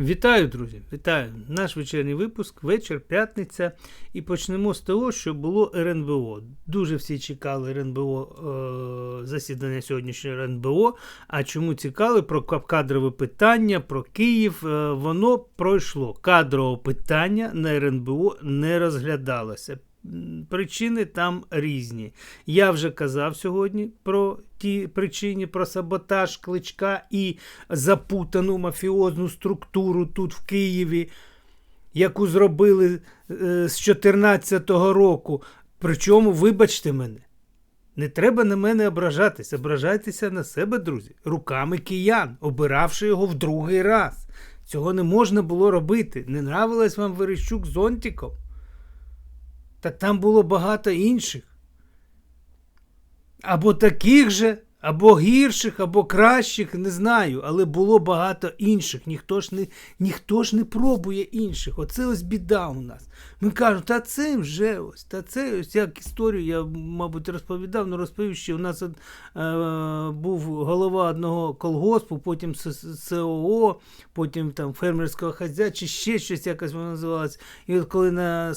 Вітаю, друзі! Вітаю! Наш вечірній випуск, вечір, п'ятниця. І почнемо з того, що було РНБО. Дуже всі чекали РНБО е, засідання сьогоднішнього РНБО. А чому цікали? про кадрове питання, про Київ? Е, воно пройшло. Кадрове питання на РНБО не розглядалося. Причини там різні. Я вже казав сьогодні про ті причини, про саботаж кличка і запутану мафіозну структуру тут в Києві, яку зробили е, з 2014 року. Причому, вибачте мене, не треба на мене ображатись, ображайтеся на себе, друзі, руками киян, обиравши його в другий раз. Цього не можна було робити. Не нравилось вам Верещук з? Так там було багато інших. Або таких же, або гірших, або кращих, не знаю, але було багато інших. Ніхто ж не, ніхто ж не пробує інших. Оце ось біда у нас. Ми кажемо, та це вже ось, та це ось як історію, я, мабуть, розповідав, але розповів, що у нас е, був голова одного колгоспу, потім СОО, потім там фермерського хазя, чи ще щось якось воно називалось. І от коли на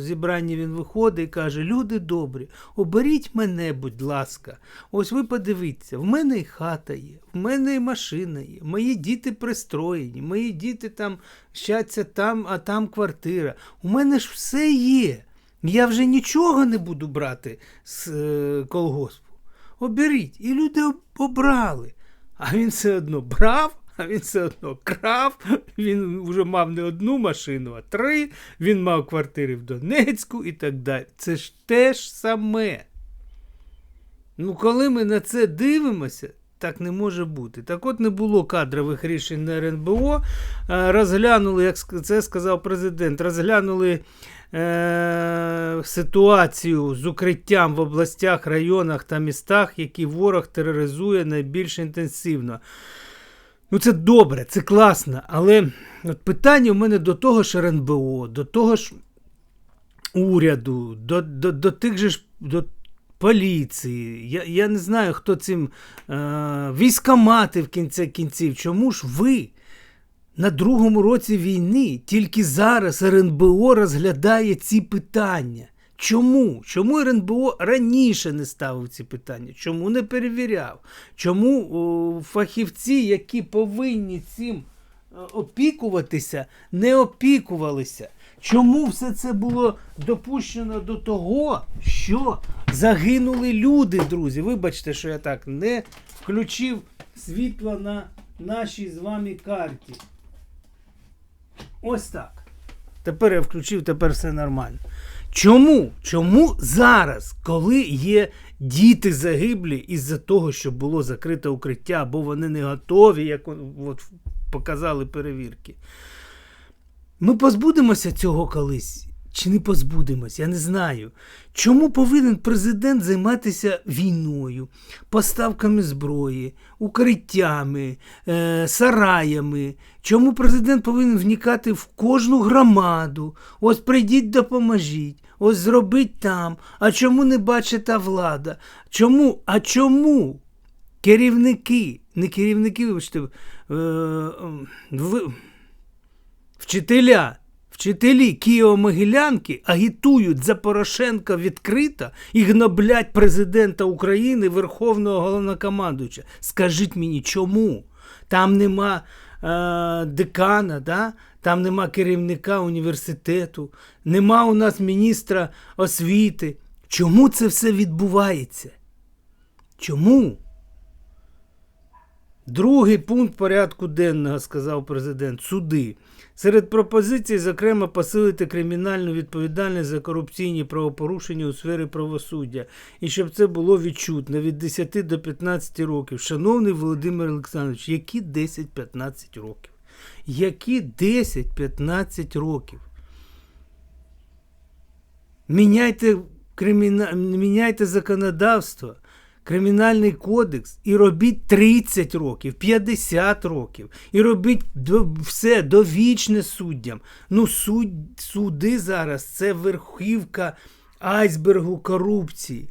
зібранні він виходить і каже: Люди добрі, оберіть мене, будь ласка. Ось ви подивіться, в мене і хата є, в мене і машина є, мої діти пристроєні, мої діти там щаться там, а там квартира. У мене ж все є. Я вже нічого не буду брати з е, колгоспу. Оберіть. І люди обрали. А він все одно брав, а він все одно крав. Він вже мав не одну машину, а три. Він мав квартири в Донецьку і так далі. Це ж те ж саме. Ну, коли ми на це дивимося, так не може бути. Так от не було кадрових рішень на РНБО. Е, Розглянули, як це сказав президент, розглянули е, ситуацію з укриттям в областях, районах та містах, які ворог тероризує найбільш інтенсивно. Ну, це добре, це класно, але от питання у мене до того ж РНБО, до того ж уряду, до, до, до тих же до поліції. Я, я не знаю, хто цим е, військомати в кінці кінців. Чому ж ви на другому році війни тільки зараз РНБО розглядає ці питання? Чому? Чому РНБО раніше не ставив ці питання? Чому не перевіряв? Чому о, фахівці, які повинні цим е, опікуватися, не опікувалися? Чому все це було допущено до того, що загинули люди, друзі? Вибачте, що я так не включив світло на нашій з вами карті. Ось так. Тепер я включив, тепер все нормально. Чому? Чому зараз, коли є діти загиблі із-за того, що було закрите укриття, або вони не готові, як от, показали перевірки? Ми позбудемося цього колись чи не позбудемось, я не знаю. Чому повинен президент займатися війною, поставками зброї, укриттями, е, сараями? Чому президент повинен вникати в кожну громаду? Ось прийдіть, допоможіть, ось зробіть там. А чому не бачить та влада? Чому? А чому? Керівники, не керівники, вибачте, е, ви, Вчителя, вчителі Києво-Могилянки агітують за Порошенка відкрито і гноблять президента України, Верховного головнокомандуюча. Скажіть мені, чому? Там нема е, декана, да? там нема керівника університету, нема у нас міністра освіти. Чому це все відбувається? Чому? Другий пункт порядку денного, сказав президент, суди. Серед пропозицій, зокрема, посилити кримінальну відповідальність за корупційні правопорушення у сфері правосуддя, і щоб це було відчутно від 10 до 15 років. Шановний Володимир Олександрович, які 10-15 років? Які 10-15 років? Міняйте, криміна... Міняйте законодавство. Кримінальний кодекс і робіть 30 років, 50 років, і робіть все довічне суддям. Ну, суд, суди зараз це верхівка айсбергу корупції.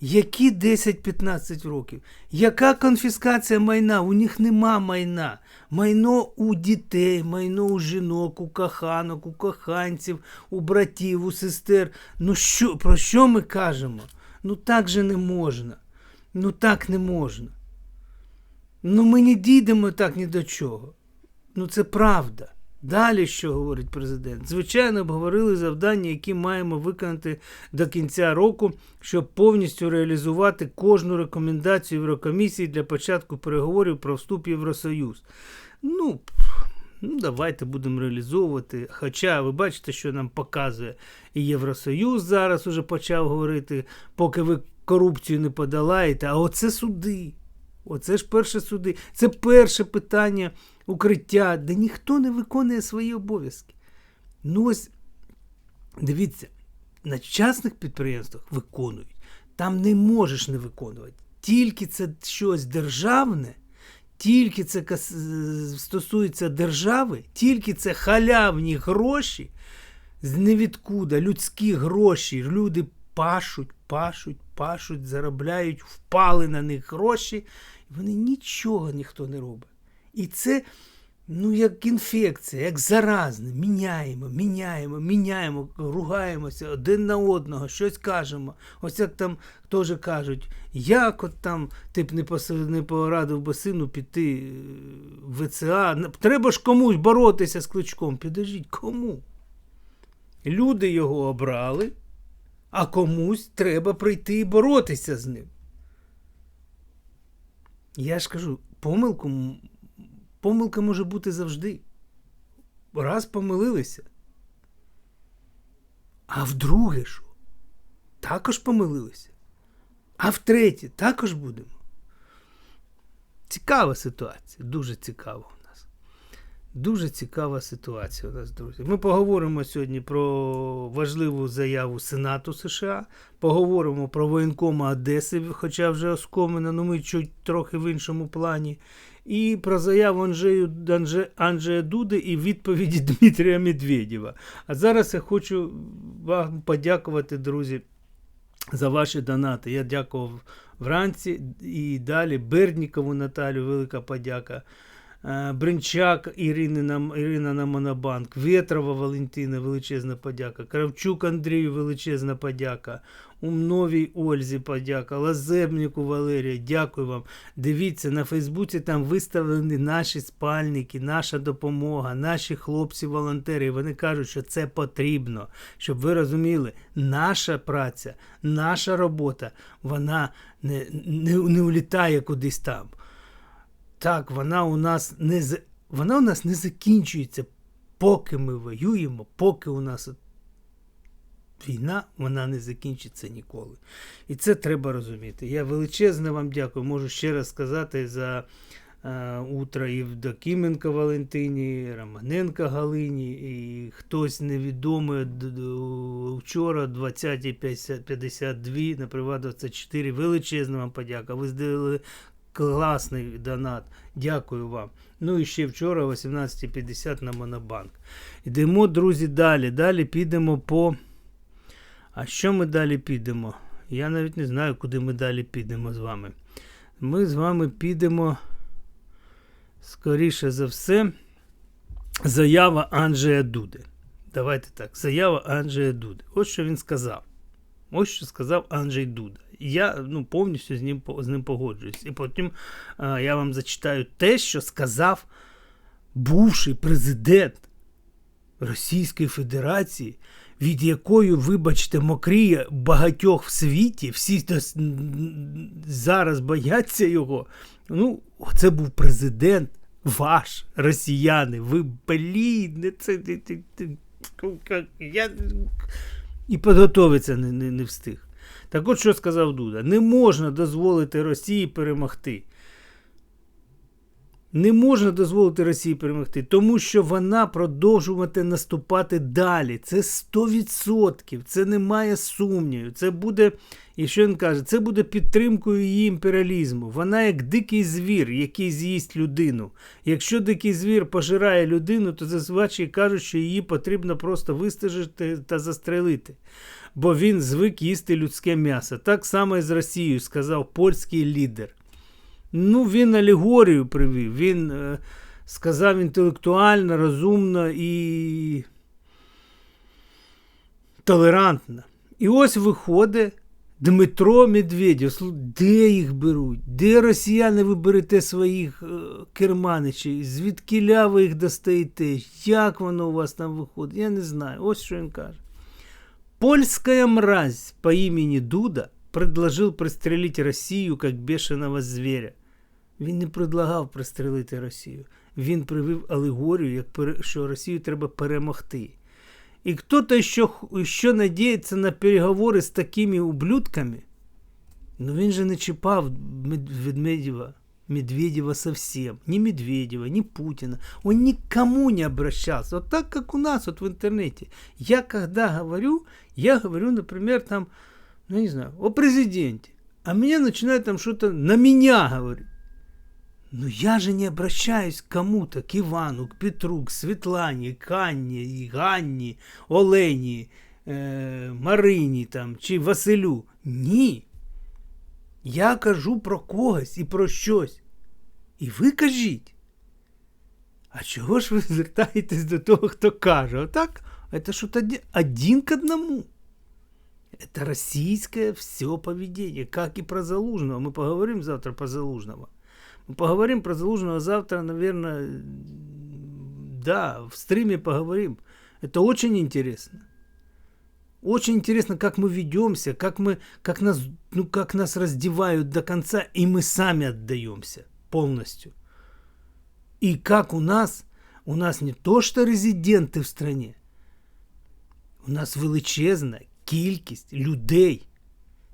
Які 10-15 років? Яка конфіскація майна? У них нема майна. Майно у дітей, майно у жінок, у коханок, у коханців, у братів, у сестер. Ну що, про що ми кажемо? Ну так же не можна. Ну так не можна. Ну ми не дійдемо так ні до чого. Ну це правда. Далі що говорить президент? Звичайно, обговорили завдання, які маємо виконати до кінця року, щоб повністю реалізувати кожну рекомендацію Єврокомісії для початку переговорів про вступ в Євросоюз. Ну, ну давайте будемо реалізовувати. Хоча ви бачите, що нам показує і Євросоюз зараз уже почав говорити, поки ви корупцію не подолаєте. А оце суди. Оце ж перше суди. Це перше питання укриття, де ніхто не виконує свої обов'язки. Ну ось дивіться, на частних підприємствах виконують. Там не можеш не виконувати. Тільки це щось державне, тільки це стосується держави, тільки це халявні гроші з невідкуда, людські гроші. Люди пашуть, пашуть, пашуть, заробляють, впали на них гроші, і вони нічого ніхто не робить. І це, ну, як інфекція, як заразне. Міняємо, міняємо, міняємо, ругаємося один на одного, щось кажемо. Ось як там теж кажуть, як от там ти б не, пос... не порадив би сину піти е, в ВЦА. Треба ж комусь боротися з кличком. Підождіть, кому? Люди його обрали, а комусь треба прийти і боротися з ним. Я ж кажу, помилку, помилка може бути завжди. Раз помилилися. А вдруге що? Також помилилися. А втретє, також будемо. Цікава ситуація, дуже нас. Дуже цікава ситуація у нас, друзі. Ми поговоримо сьогодні про важливу заяву Сенату США, поговоримо про воєнкома Одеси, хоча вже оскомина, ну ми чуть трохи в іншому плані. І про заяву Анджею, Анже, Анджея Дуди і відповіді Дмитрія Медведєва. А зараз я хочу вам подякувати, друзі, за ваші донати. Я дякував вранці і далі Берднікову Наталю, велика подяка. Е, Бринчак Ірини на, Ірина на Монобанк, Ветрова Валентина, величезна подяка, Кравчук Андрію, величезна подяка, Умновій Ользі подяка, Лазебнику Валерія, дякую вам. Дивіться, на Фейсбуці там виставлені наші спальники, наша допомога, наші хлопці-волонтери. Вони кажуть, що це потрібно, щоб ви розуміли, наша праця, наша робота, вона не, не, не улітає кудись там. Так, вона у нас не вона у нас не закінчується, поки ми воюємо, поки у нас війна, вона не закінчиться ніколи. І це треба розуміти. Я величезно вам дякую. Можу ще раз сказати за е, утро Євдокименко Валентині, Романенко Галині, і хтось невідомий вчора 20.52 на Приват 24. Величезна вам подяка. Ви зробили класний донат. Дякую вам. Ну і ще вчора, о 18.50 на Монобанк. Йдемо, друзі, далі. Далі підемо по. А що ми далі підемо? Я навіть не знаю, куди ми далі підемо з вами. Ми з вами підемо, скоріше за все, заява Анджея Дуди. Давайте так. Заява Анджея Дуди. Ось що він сказав. Ось що сказав Анджей Дуда. Я ну, повністю з ним, з ним погоджуюсь. І потім а, я вам зачитаю те, що сказав бувший президент Російської Федерації, від якої, вибачте, мокріє багатьох в світі, всі зараз бояться його. Ну, це був президент ваш, росіяни. Ви блін, це. це- Я і підготовитися не, не, не встиг. Так от що сказав Дуда: не можна дозволити Росії перемогти. Не можна дозволити Росії перемогти, тому що вона продовжувати наступати далі. Це 100%. Це немає сумнівів. Це буде, і що він каже, це буде підтримкою її імперіалізму. Вона як дикий звір, який з'їсть людину. Якщо дикий звір пожирає людину, то зазвичай кажуть, що її потрібно просто вистежити та застрелити. Бо він звик їсти людське м'ясо. Так само і з Росією, сказав польський лідер. Ну, він алегорію привів. Він е, сказав інтелектуально, розумно і толерантно. І ось виходить Дмитро Медведєв. Де їх беруть? Де росіяни ви берете своїх е, керманичів? Звідкіля ви їх достаєте? Як воно у вас там виходить? Я не знаю. Ось що він каже. Польская мразь по имени Дуда предложил пристрелить Росію як бешеного зверя. Він не предлагав пристрелити Росію. Він привів алегорію, як що Росію треба перемогти. І хто-то що, що надіється на переговори з такими ублюдками, ну він же не чіпав Мед- Медведєва, Медведєва совсем. Ни Медведева, ни Путина. Он никому не обращался. Вот так, как у нас вот в интернете. Я когда говорю, я говорю, например, там, ну не знаю, о президенте. А меня начинают там что-то на меня говорить. Ну я же не обращаюсь к кому-то, к Ивану, к Петру, к Светлане, к Анне, и Ганні, Олені, е, Марині там, чи Василю. Ні. Я кажу про когось і про щось. І ви кажіть. А чого ж ви звертаєтесь до того, хто каже? Отак, це що тоді один к одному. Это российское все поведение, как и про Залужного. Мы поговорим завтра про Залужного. Мы поговорим про Залужного завтра, наверное, да, в стриме поговорим. Это очень интересно. Очень интересно, как мы ведемся, как, мы, как, нас, ну, как нас раздевают до конца, и мы сами отдаемся полностью. И как у нас, у нас не то, что резиденти в стране, у нас величезна кількість людей,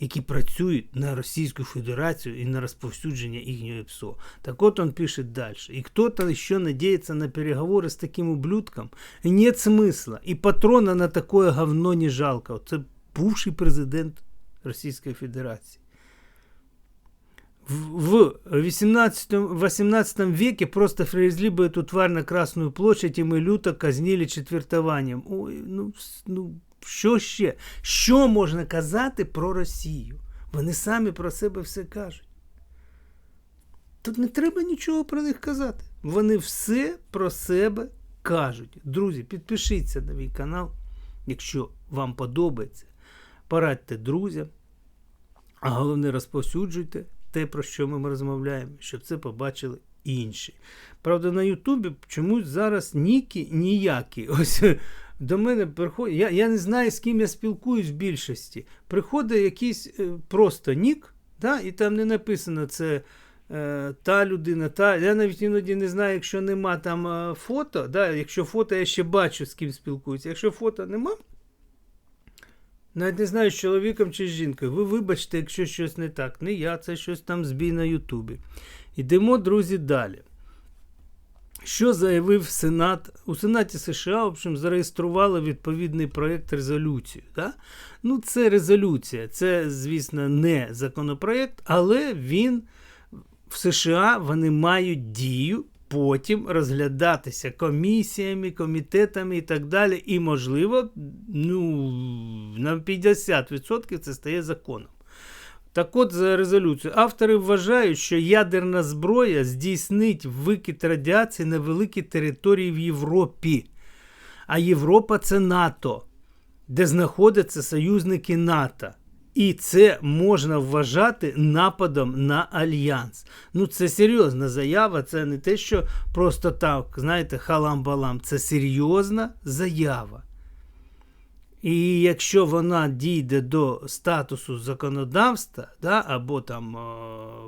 які працюють на Російську Федерацію і на розповсюдження їхнього ПСО. Так от он пише далі. І хто-то ще надіється на переговори з таким ублюдком, нет смисла. І патрона на такое говно не жалко. Це бувший президент Російської Федерації. В в 18, 18 веке просто привезли бы эту тварь на Красную площадь, і ми люто казнили четвертуванням. Ой, ну, ну що ще? Що можна казати про Росію? Вони самі про себе все кажуть. Тут не треба нічого про них казати. Вони все про себе кажуть. Друзі, підпишіться на мій канал, якщо вам подобається. Порадьте друзям, а головне розповсюджуйте те, про що ми розмовляємо, щоб це побачили інші. Правда, на Ютубі чомусь зараз ніки ніякі. Ось до мене приходить. Я, я не знаю, з ким я спілкуюсь в більшості. Приходить якийсь е, просто нік, да, і там не написано це. е, Та людина, та. Я навіть іноді не знаю, якщо нема там е, фото. Да, якщо фото я ще бачу, з ким спілкуюся. Якщо фото нема, навіть не знаю, з чоловіком чи з жінкою. Ви вибачте, якщо щось не так. Не я, це щось там збій на Ютубі. Йдемо, друзі, далі. Що заявив Сенат? У Сенаті США, в общем, зареєстрували відповідний проєкт резолюції. Да? Ну, це резолюція, це, звісно, не законопроєкт, але він в США вони мають дію потім розглядатися комісіями, комітетами і так далі. І, можливо, ну, на 50% це стає законом. Так от за резолюцію. Автори вважають, що ядерна зброя здійснить викид радіації на великій території в Європі. А Європа це НАТО, де знаходяться союзники НАТО. І це можна вважати нападом на альянс. Ну, це серйозна заява, це не те, що просто так, знаєте, халам-балам. Це серйозна заява. І якщо вона дійде до статусу законодавства, да, або там е,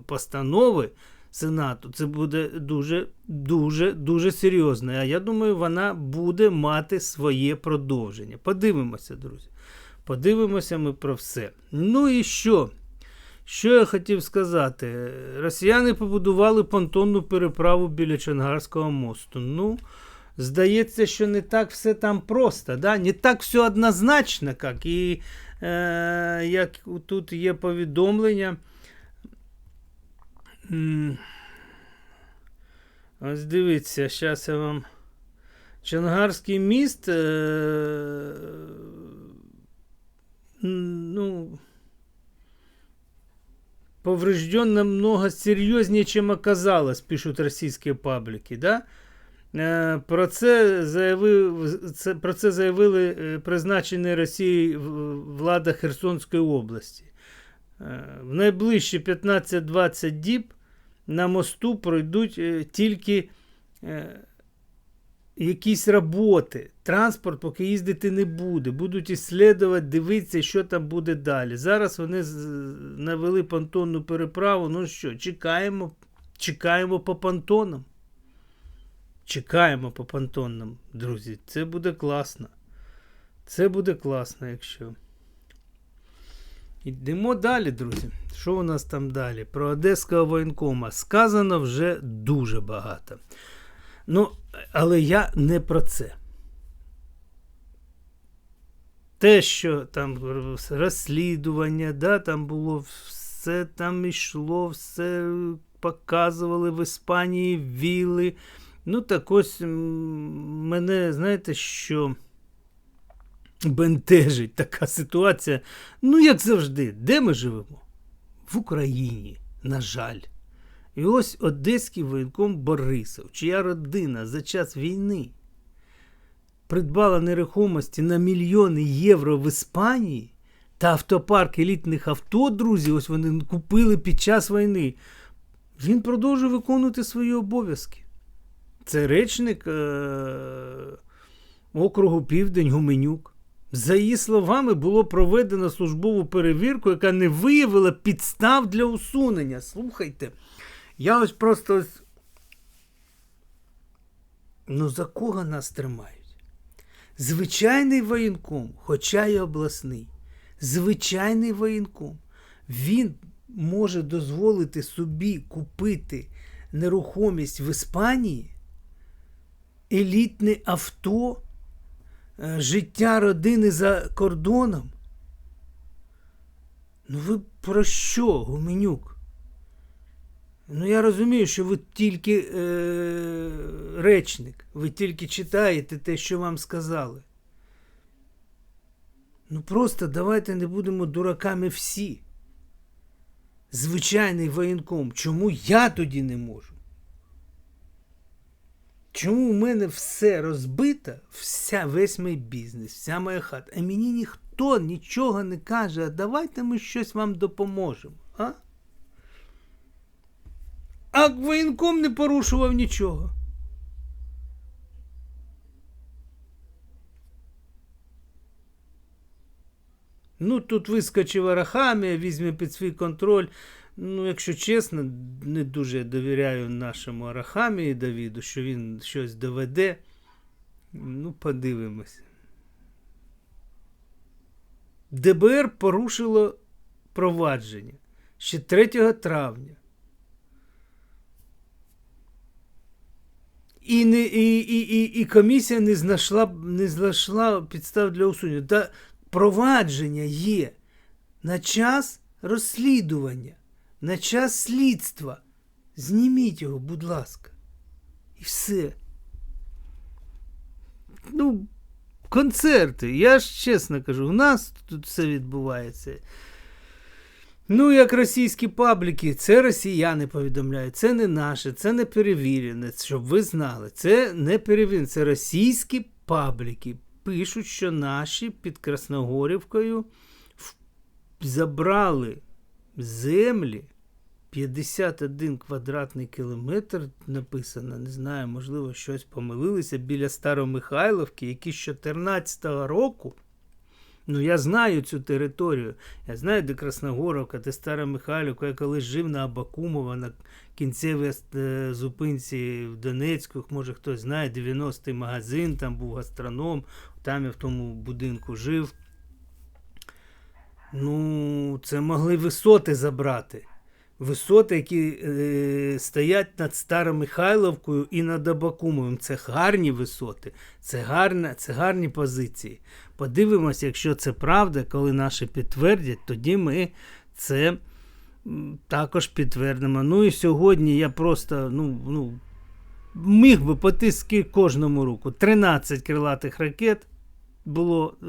постанови Сенату, це буде дуже, дуже, дуже серйозно. А я думаю, вона буде мати своє продовження. Подивимося, друзі. Подивимося ми про все. Ну і що? Що я хотів сказати? Росіяни побудували понтонну переправу біля Чонгарського мосту. Ну, здається, що не так все там просто, да? не так все однозначно, як. І е, як тут є повідомлення. Ось дивіться, зараз я вам. Чонгарський міст. Е, ну, поврежден намного серьезнее, чем оказалось, пишуть російські пабліки. Да? Е, Про це, заявив, це, про це заявили е, призначені Росією влада Херсонської області. Е, В найближчі 15-20 діб на мосту пройдуть тільки якісь роботи. Транспорт поки їздити не буде. Будуть іслідувати, дивитися, що там буде далі. Зараз вони навели понтонну переправу. Ну що, чекаємо, чекаємо по понтонам. Чекаємо по понтонам, друзі. Це буде класно. Це буде класно, якщо. Йдемо далі, друзі. Що у нас там далі? Про Одеського воєнкома сказано вже дуже багато. Ну, але я не про це. Те, що там розслідування, да, там було все там йшло, все показували в Іспанії, віли. Ну, так ось мене, знаєте, що бентежить така ситуація. Ну, як завжди, де ми живемо? В Україні, на жаль. І ось одеський воєнком Борисов, чия родина за час війни придбала нерухомості на мільйони євро в Іспанії та автопарк елітних авто, друзі, ось вони купили під час війни. Він продовжує виконувати свої обов'язки. Це речник е- округу Південь Гуменюк. За її словами, було проведено службову перевірку, яка не виявила підстав для усунення. Слухайте, я ось просто. Ну, за кого нас тримають? Звичайний воєнком, хоча й обласний, звичайний воєнком, він може дозволити собі купити нерухомість в Іспанії, елітне авто, е, життя родини за кордоном. Ну ви про що, Гуменюк? Ну, я розумію, що ви тільки е, речник, ви тільки читаєте те, що вам сказали. Ну просто давайте не будемо дураками всі. Звичайний воєнком. Чому я тоді не можу? Чому в мене все розбито, вся, весь мій бізнес, вся моя хата, а мені ніхто нічого не каже, а давайте ми щось вам допоможемо. А? А воєнком не порушував нічого. Ну, тут вискочив Арахамія, візьме під свій контроль. Ну, якщо чесно, не дуже довіряю нашому Арахамії Давіду, що він щось доведе. Ну, подивимося. ДБР порушило провадження ще 3 травня. І, не, і, і, і, і комісія не знайшла, не знайшла підстав для усунення. Та провадження є на час розслідування, на час слідства. Зніміть його, будь ласка. І все. Ну, концерти. Я ж чесно кажу, у нас тут все відбувається. Ну, як російські пабліки, це росіяни повідомляють, це не наше, це не перевірене, щоб ви знали. Це не перевірене, це російські пабліки. Пишуть, що наші під Красногорівкою забрали землі 51 квадратний кілометр написано, не знаю, можливо, щось помилилися біля Старомихайловки, які з 14-го року. Ну, я знаю цю територію. Я знаю, де Красногоровка, де Стара Михайлівка. Я колись жив на Абакумова на кінцевій е, зупинці в Донецьку. Може хтось знає, 90-й магазин, там був гастроном, там я в тому будинку жив. Ну, це могли висоти забрати. Висоти, які е, стоять над Старомихайловкою і над Абакумовим. Це гарні висоти, це, гарна, це гарні позиції. Подивимося, якщо це правда, коли наші підтвердять, тоді ми це також підтвердимо. Ну і сьогодні я просто ну, ну, міг би потиски кожному руку. 13 крилатих ракет було е,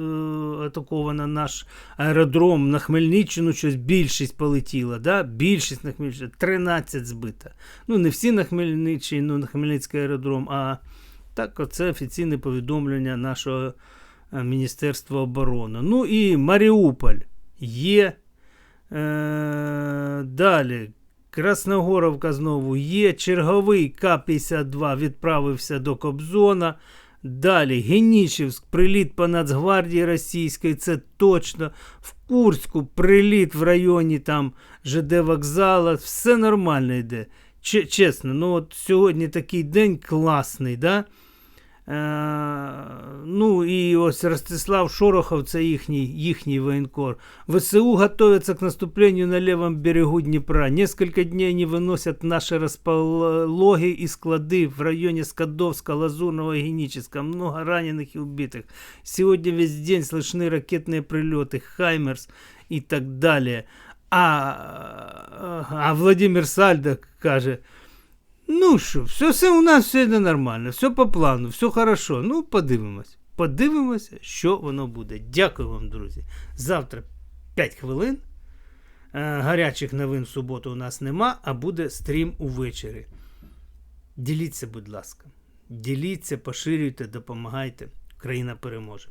атаковано наш аеродром на Хмельниччину, щось більшість полетіла. Да? Більшість на Хмельниччину, 13 збита. Ну, не всі на Хмельниччині, на Хмельницький аеродром, а так, це офіційне повідомлення нашого е, Міністерства оборони. Ну і Маріуполь є. Е, далі. Красногоровка знову є. Черговий К-52 відправився до Кобзона. Далі Генічівськ, приліт по Нацгвардії Російської, це точно. В Курську приліт в районі там ЖД вокзала. Все нормально йде. Че- Чесно, ну от сьогодні такий день класний, да? Е, ну і ось Ростислав Шорохов, це їхній, їхній воєнкор. ВСУ готовятся к наступлению на левом берегу Днепра. Несколько дней они выносят наши распологи и склады в районе Скадовска, Лазурного и Генического. Много раненых и убитых. Сегодня весь день слышны ракетные прилеты, Хаймерс и так далее. А, а Владимир Сальдо каже, Ну що, все, все у нас все нормально, все по плану, все хорошо. Ну, подивимось. Подивимося, що воно буде. Дякую вам, друзі. Завтра 5 хвилин. Е, Гарячих новин в суботу у нас нема, а буде стрім увечері. Діліться, будь ласка. Діліться, поширюйте, допомагайте. Країна переможе.